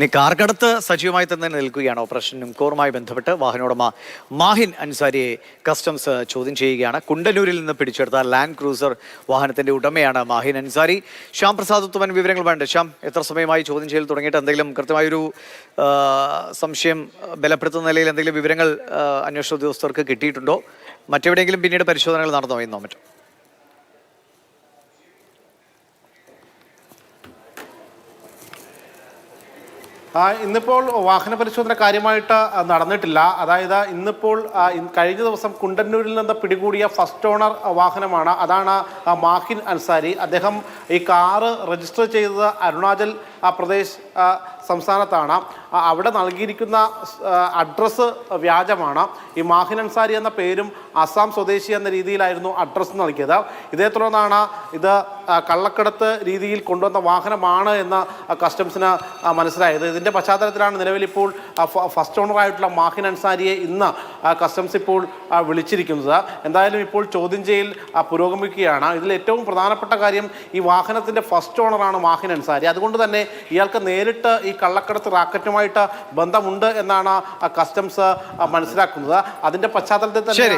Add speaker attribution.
Speaker 1: ഇനി കാർക്കടത്ത് സജീവമായി തന്നെ നിൽക്കുകയാണ് ഓപ്പറേഷൻ നിംകോറുമായി ബന്ധപ്പെട്ട് വാഹനോടമ മാഹിൻ അൻസാരിയെ കസ്റ്റംസ് ചോദ്യം ചെയ്യുകയാണ്. കുണ്ടന്നൂരിൽ നിന്ന് പിടിച്ചെടുത്ത ലാൻഡ് ക്രൂസർ വാഹനത്തിന്റെ ഉടമയാണ് മാഹിൻ അൻസാരി. ശ്യാം പ്രസാദ് ഉത്തമൻ വിവരങ്ങൾ വേണ്ട. ശ്യാം എത്ര സമയമായി ചോദ്യം ചെയ്യൽ തുടങ്ങിയിട്ട് എന്തെങ്കിലും കൃത്യമായൊരു സംശയം ബലപ്പെടുത്തുന്ന നിലയിൽ എന്തെങ്കിലും വിവരങ്ങൾ അന്വേഷണ ഉദ്യോഗസ്ഥർക്ക് കിട്ടിയിട്ടുണ്ടോ? മറ്റെവിടെയെങ്കിലും പിന്നീട് പരിശോധനകൾ നടന്നോ എന്നോ മറ്റോ?
Speaker 2: ഇന്നിപ്പോൾ വാഹന പരിശോധന കാര്യമായിട്ട് നടന്നിട്ടില്ല. അതായത് ഇന്നിപ്പോൾ കഴിഞ്ഞ ദിവസം കുണ്ടന്നൂരിൽ നിന്ന് പിടികൂടിയ ഫസ്റ്റ് ഓണർ വാഹനമാണ്. അതാണ് മാഹിൻ അൻസാരി. അദ്ദേഹം ഈ കാറ് രജിസ്റ്റർ ചെയ്തത് അരുണാചൽ പ്രദേശ് സംസ്ഥാനത്താണ്. അവിടെ നൽകിയിരിക്കുന്ന അഡ്രസ്സ് വ്യാജമാണ്. ഈ മാഹിൻ അൻസാരി എന്ന പേരും അസാം സ്വദേശി എന്ന രീതിയിലായിരുന്നു അഡ്രസ്സ് നൽകിയത്. ഇതേ തുടർന്നാണ് ഇത് കള്ളക്കടത്ത് രീതിയിൽ കൊണ്ടുവന്ന വാഹനമാണ് എന്ന കസ്റ്റംസിന് മനസ്സിലായത്. ഇതിന്റെ പശ്ചാത്തലത്തിലാണ് നിലവിൽ ഇപ്പോൾ ഫസ്റ്റ് ഓണറായിട്ടുള്ള മാഹിൻ അൻസാരിയെ ഇന്ന് കസ്റ്റംസ് ഇപ്പോൾ വിളിച്ചിരിക്കുന്നത്. എന്തായാലും ഇപ്പോൾ ചോദ്യം ചെയ്യൽ പുരോഗമിക്കുകയാണ്. ഇതിൽ ഏറ്റവും പ്രധാനപ്പെട്ട കാര്യം ഈ വാഹനത്തിന്റെ ഫസ്റ്റ് ഓണറാണ് മാഹിൻ അൻസാരി. അതുകൊണ്ട് തന്നെ ഇയാൾക്ക് നേരിട്ട് ഈ കള്ളക്കടത്ത് റാക്കറ്റുമായിട്ട് ബന്ധമുണ്ട് എന്നാണ് കസ്റ്റംസ് മനസ്സിലാക്കുന്നത്. അതിന്റെ പശ്ചാത്തലത്തിൽ
Speaker 1: ശരി.